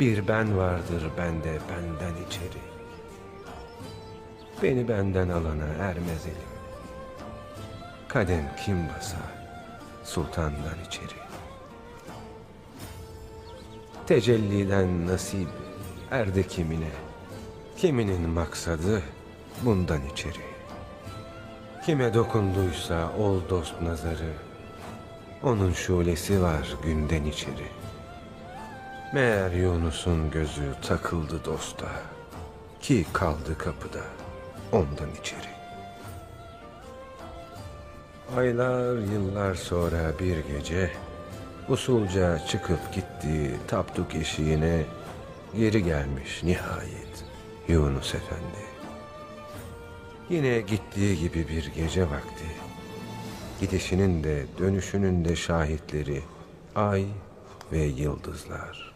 Bir ben vardır bende benden içeri. Beni benden alana ermez elim. Kadem kim basar sultandan içeri. Tecelliden nasip erdi kimine. Kiminin maksadı bundan içeri. Kime dokunduysa ol dost nazarı. Onun şulesi var günden içeri. Meğer Yunus'un gözü takıldı dosta. Ki kaldı kapıda ondan içeri. Aylar yıllar sonra bir gece usulca çıkıp gitti tapduk eşiğine geri gelmiş nihayet Yunus Efendi. Yine gittiği gibi bir gece vakti. Gidişinin de dönüşünün de şahitleri ay ve yıldızlar.